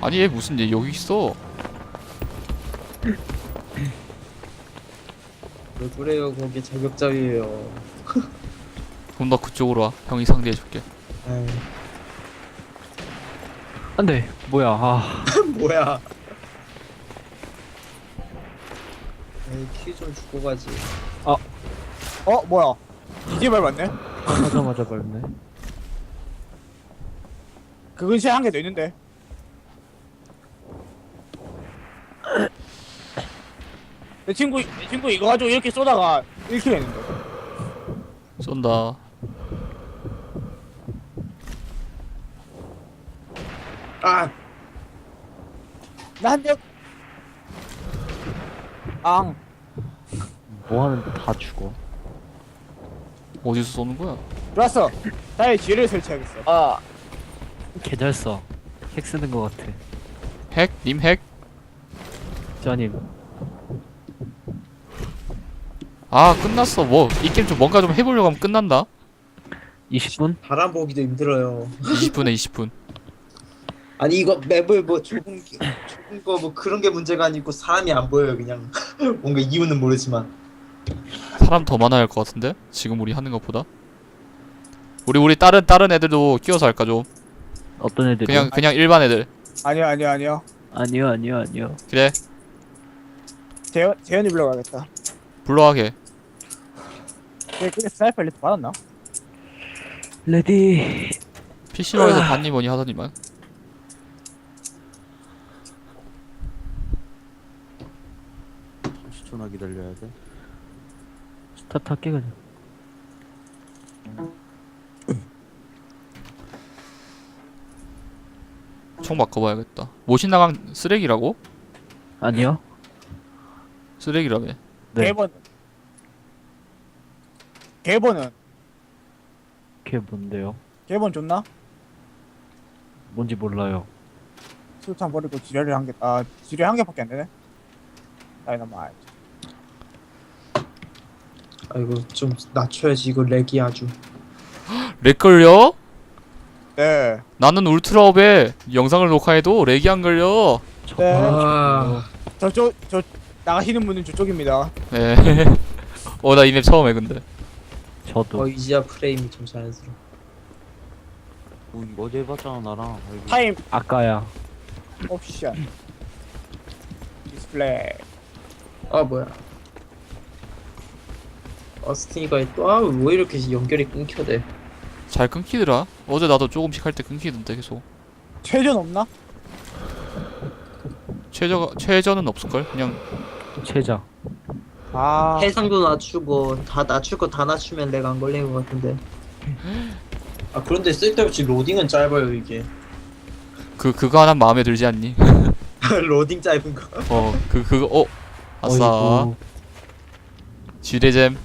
아니 얘 무슨 얘 여기 있어? 왜 그래요 거기 자격자위에요. 그럼 너 그쪽으로 와. 형이 상대해줄게. 에이 안돼 뭐야. 아. 뭐야. 에이 키좀 주고 가지. 어 뭐야. 이제 밟았네? 하자마자 밟네. 그 근처에 한개 더 있는데 내 친구 내 친구 이거 가지고 이렇게 쏘다가 1킬 했는데 쏜다. 아. 나한대 앙. 뭐 하는데 다 죽어? 어디서 쏘는 거야? 좋았어. 나의 지혜를 설치하겠어. 아. 개잘 써. 핵 쓰는 거 같아. 핵? 님 핵? 짜님 아 끝났어. 뭐 이 게임 좀 뭔가 좀 해보려고 하면 끝난다. 20분? 바람 보기도 힘들어요. 20분에 20분. 아니 이거 맵을 뭐 좁은 게- 좁은 거뭐 그런 게 문제가 아니고 사람이 안 보여요 그냥. 뭔가 이유는 모르지만. 사람 더 많아야 할 것 같은데? 지금 우리 하는 것보다? 우리 우리 다른 다른 애들도 끼워서 할까 좀? 어떤 애들이? 그냥 그냥 일반 애들. 아니야 아니야 아니야 아니요 아니요 아니요. 그래. 재현 재현이 불러가겠다. 불러하게 근데 스나이퍼 리트 받았나? 레디. PC방에서 봤니 뭐니 하더니만 전화 기다려야 돼. 스타트 할게 그냥. 총 바꿔봐야겠다 모신 나강 쓰레기라고? 아니요. 쓰레기라며 네. 개번 개번은 그게 뭔데요? 개번 좋나? 뭔지 몰라요. 술탄 버리고 지뢰를 한 개, 아 지뢰 한 개밖에 안 되네. 다이너마이트. 아이고 좀 낮춰야지 이거 렉이 아주 렉 걸려? 네. 나는 울트라업에 영상을 녹화해도 렉이 안 걸려 네. 아 저쪽 저 나가시는 분은 저쪽입니다. 네. 어 나 이 맵 처음 해 근데 저도. 어, 이지야 프레임이 좀 자연스러워 뭐 이거 어제 해봤잖아 나랑. 아이고. 타임 아까야. 옵션. 디스플레이. 아 뭐야 어스틴이가 또아왜 이렇게 연결이 끊겨대 잘 끊기더라 어제 나도 조금씩 할 때 끊기던데 계속 최전 없나? 최저 최저는 없을걸 그냥 최자. 아. 해상도 낮추고 다 낮출 거 다 낮추면 렉안 걸리는 것 같은데 아 그런데 쓸데없이 로딩은 짧아요 이게 그 그거 하나 마음에 들지 않니? 로딩 짧은 거 어 그 그거 어 아싸 어이구. 지뢰잼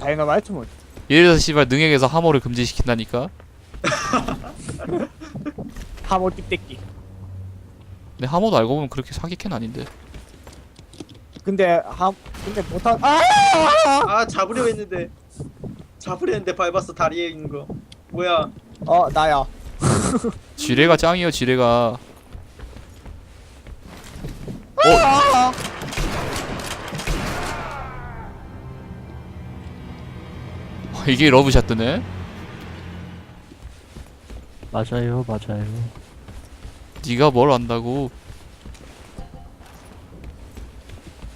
다이너마이트 뭐. 이래서 씨발 능력에서 함호를 금지시킨다니까 하모 띠떼기. 근데 함호도 알고 보면 그렇게 사기캔 아닌데 근데 하 근데 못한 아! 아 잡으려 했는데 잡으려 했는데 밟았어 다리에 있는 거 뭐야 어 나야. 지뢰가 짱이요 지뢰가 아! 와, 이게 러브샷 뜨네 맞아요 맞아요. 네가 뭘 안다고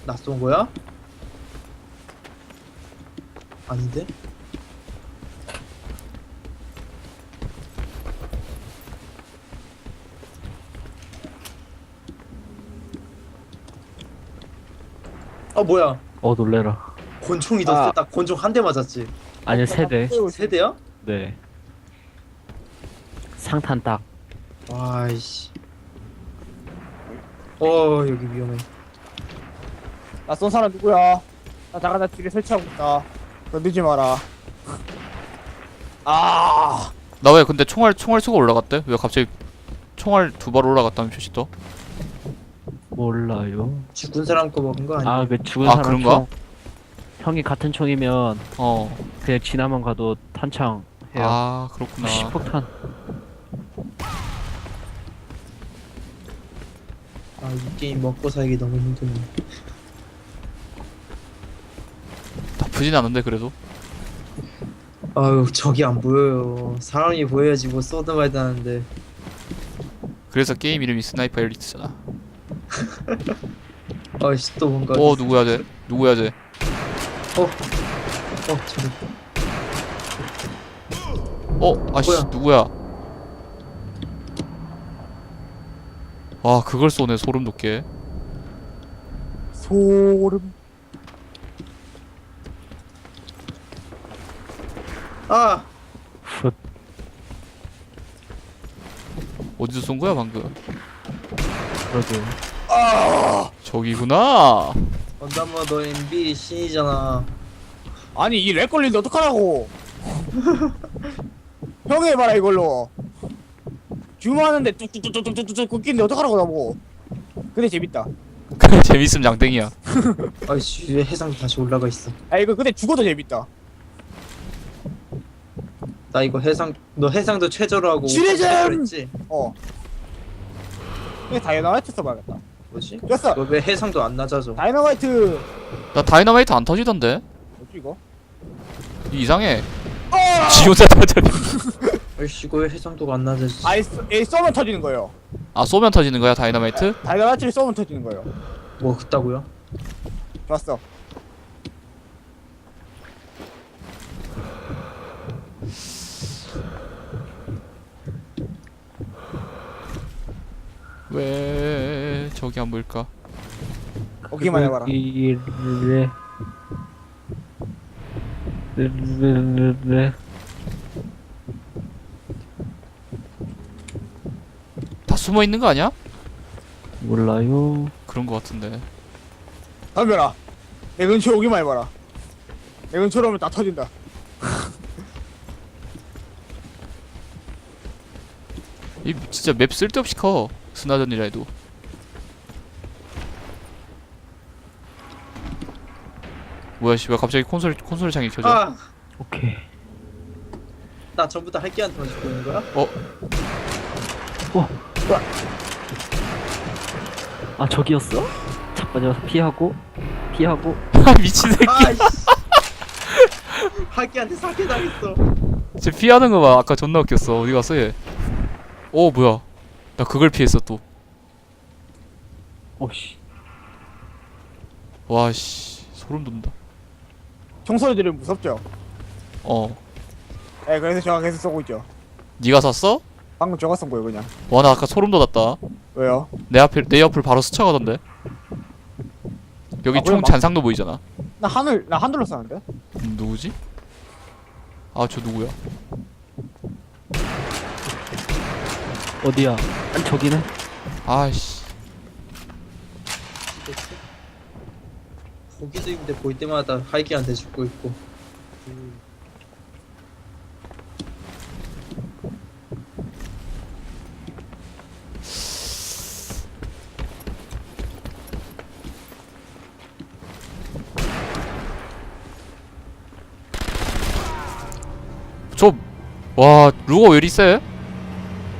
낯선 거야? 아닌데? 아 뭐야 어 놀래라. 권총이 더 아. 세다 권총 한 대 맞았지 아니요 세대. 세 대야? 네. 상탄 딱. 와이씨 어 여기 위험해 나 쏜 사람 누구야? 나 잠깐 나 뒤에 설치하고 있다. 너 늦지 마라. 아. 나 왜 근데 총알 총알 수가 올라갔대? 왜 갑자기 총알 두 발 올라갔다는 표시 떠? 몰라요. 죽은 사람 거 먹은 거 아니야? 아 그 죽은 아, 사람 그런가? 총. 형이 같은 총이면 어. 그냥 지나만 가도 탄창 해요. 아 그렇구나. 시폭탄. 아 이 게임 먹고 살기 너무 힘드네 나쁘진 않은데 그래도? 아유 적이 안 보여요. 사람이 보여야지 뭐 쏘든 말든 하는데. 그래서 게임 이름이 스나이퍼 엘리트잖아. 아이씨 또 뭔가 어 누구야 쟤? 누구야 쟤? 어 저기. 어? 아씨 뭐야? 누구야? 아 그걸 쏘네 소름 돋게. 소름. 아 훗. 어디서 쏜 거야 방금 그러게. 저기구나 언더머 너 MB 신이잖아 아니 이 렉 걸리는데 어떡하라고? 형이 해봐라 이걸로. 줌하는데 뚝뚝뚝뚝뚝뚝 끊기는데 어떡하라고 나보고. 근데 재밌다. 재밌음 양땡이야 아이씨 왜 해상도 다시 올라가 있어 아 이거 근데 죽어도 재밌다. 나 이거 해상 너 해상도 최저로 하고 지뢰전! 그랬지 어. 이게 다이너마이트 써봐야겠다. 뭐지? 됐어. 너 왜 해상도 안 낮아져 다이너마이트. 나 다이너마이트 안 터지던데 뭐지 이거? 이상해 어! 지 혼자 터져 아이씨 이거 왜 해상도가 안 낮아지 아이 이 쏘면 터지는 거예요. 아 쏘면 터지는 거야 다이너마이트? 다이너마이트를 쏘면 터지는 거예요. 뭐 그따고요? 좋았어. 왜 저기 안 보일까 오기만 해봐라. 다 숨어 있는 거 아니야? 몰라요. 그런 거 같은데 덤벼라. 내 근처에 오기만 해봐라. 내 근처로 오면 다 터진다. 이 진짜 맵 쓸데없이 커 스나전이라 해도. 뭐야 씨왜 갑자기 콘솔 콘솔 창이 켜져? 아! 오케이. 나 전부 다 할기한테만 죽고 있는 거야? 아 저기였어? 잠깐만 피하고 피하고. 미친 새끼. 아이씨. 할기한테 사기 당했어. 쟤 피하는 거 봐. 아까 존나 웃겼어. 어디 갔어 얘? 오 뭐야 나 그걸 피했어 오씨. 또 와씨 소름 돋는다 총소리 들으면 무섭죠? 어 예, 그래서 제가 계속 쏘고 있죠. 니가 샀어? 방금 저가 쏜 거예요, 그냥. 와 나 아까 소름 돋았다 왜요? 내 앞에 내 옆을 바로 스쳐가던데 여기 아, 총 막- 잔상도 보이잖아 나 하늘, 나 하늘로 쏘는데? 음, 누구지? 아 저 누구야 어디야? 아니 저기는 아이씨. 거기도 있는데 볼 때마다 할기한테 죽고 있고. 저 와 루거 왜 이리 세?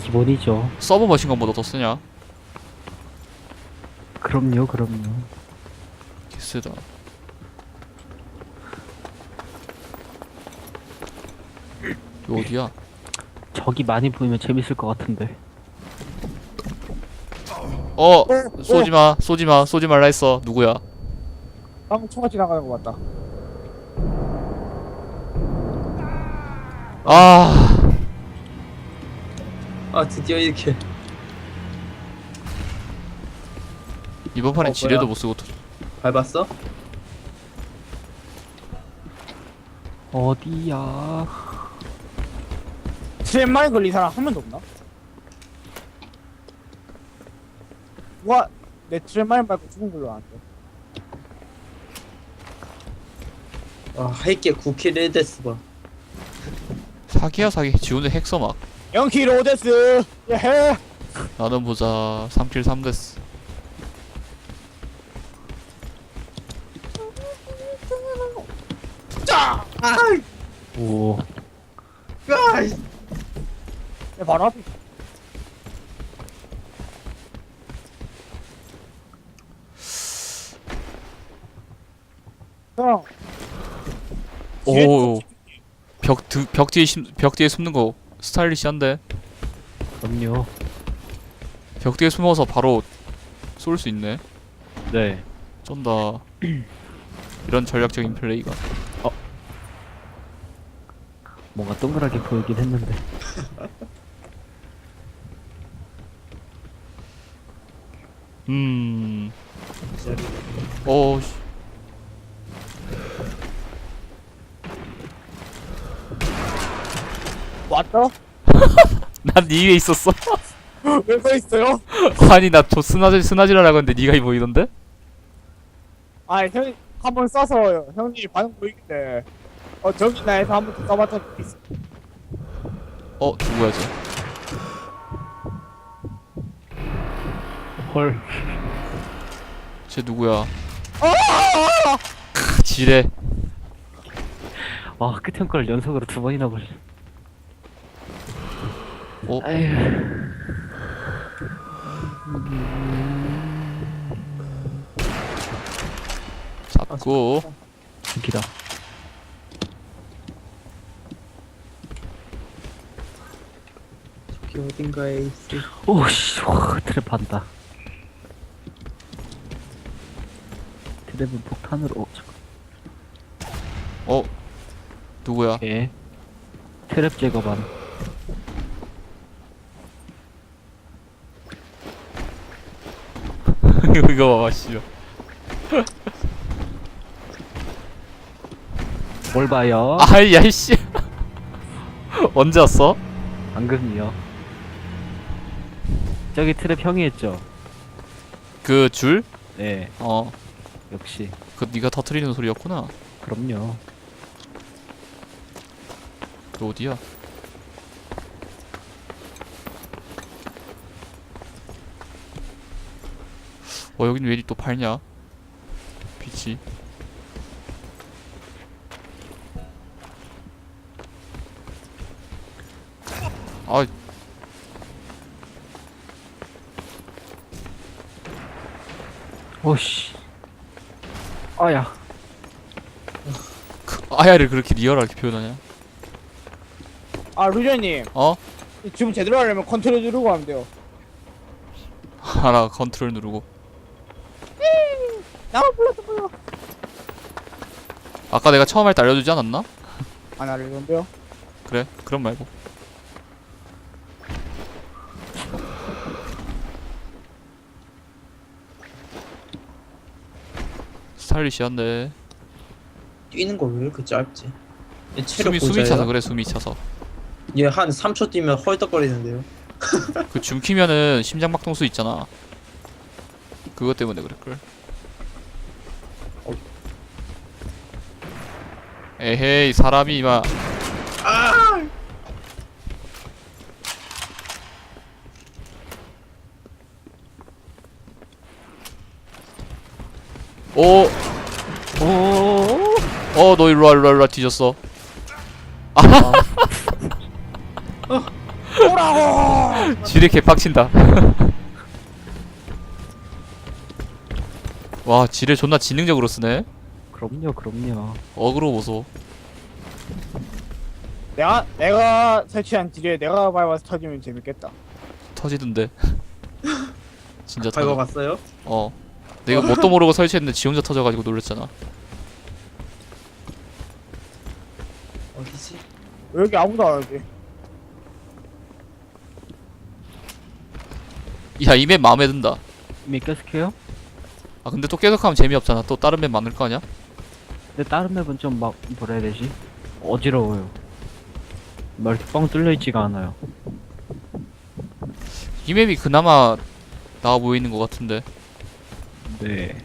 기본이죠. 서브 머신 건보다 더 쓰냐? 그럼요, 그럼요. 개쓰다 이거 어디야? 저기 많이 보이면 재밌을 것 같은데. 어! 어, 쏘지 마 쏘지 마 쏘지 말라 했어 누구야? 방금 총알 지나가는 거 같다. 아 아 드디어 이렇게 이번 판에 어, 지뢰도 뭐야? 못 쓰고 터- 밟았어? 어디야? 트랩만에 걸린 사람 한 명도 없나? 와, 내 트랩만에 밟고 죽은 걸로 아는데. 아 할게 9킬 1데스 봐 사기야 사기 지훈의 핵서 막 영킬 오데스. 예헤. 나는 보자. 3킬 3데스. 아. 아이! 오. 아이! 내 바로 앞에. 형오벽 뒤에 심, 벽 뒤에 숨는 거. 스타일리시한데 그럼요. 벽 뒤에 숨어서 바로 쏠 수 있네 네. 쩐다 이런 전략적인 플레이가 뭔가 동그랗게 보이긴 했는데. 음. 오, 씨. 왔다? 난네 위에 있었어. 왜 서 있어요? 아니 나저 스나지 스나지라라고 했는데 네가 보이던데? 아니 형님 한번 쏴서 형님 반응 보이길래 어 저기 나 해서 한번 더 쏴봤더니 있어. 어 누구야 쟤? 헐. 쟤 누구야? 크, 지뢰. 와, 끝엔 걸 연속으로 두 번이나 걸려. 어? 아휴. 잡고 죽기다. 저기 어딘가에 있을 오씨, 와, 트랩 한다. 트랩은 폭탄으로, 어, 잠깐. 어 누구야? 예. 트랩 제거반. 이거 봐봐 씨발. 뭘 봐요? 아이 야이씨. 언제 왔어? 방금이요. 저기 트랩 형이 했죠? 그 줄? 네, 어. 역시. 그 네가 터트리는 소리였구나. 그럼요. 그 어디야? 어 여긴 왜또 밝냐? 빛이 아 오씨. 아야. 그 아야를 그렇게 리얼하게 표현하냐? 아 루저님 어? 지금 제대로 하려면 컨트롤 누르고 하면 돼요 알아 컨트롤 누르고 나 불렀어 불러 아까 내가 처음 할 때 알려주지 않았나? 안 알려던데요? 그래 그럼 말고 스타일리시한데 뛰는 거 왜 이렇게 짧지? 얘 체력 숨이 숨이? 차서 그래 숨이 차서 얘한 3초 뛰면 헐떡거리는데요. 그 줌 키면은 심장박동수 있잖아 그것 때문에 그럴걸 에헤이 사람이 막 오, 오. 어, 너 일로 와, 일로 와, 일로 와, 뒤졌어. 오라고! 지뢰 개빡친다. 와, 지뢰 존나 지능적으로 쓰네. 그럼요, 그럼요. 어그로 보소. 내가 내가 설치한 지뢰 내가 밟아서 터지면 재밌겠다 터지던데. 진짜 터져. 밟아봤어요? 어. 내가 뭣도 모르고 설치했는데 지 혼자 터져가지고 놀랬잖아. 어디지? 왜 여기 아무도 안 오지? 야, 이 맵 마음에 든다. 이미 계속해요? 아, 근데 또 계속하면 재미없잖아. 또 다른 맵 많을 거 아니야? 근데 다른 맵은 좀 막 뭐라 해야 되지? 어지러워요. 막 이렇게 뻥 뚫려 있지가 않아요. 이 맵이 그나마 나아 보이는 것 같은데. 네.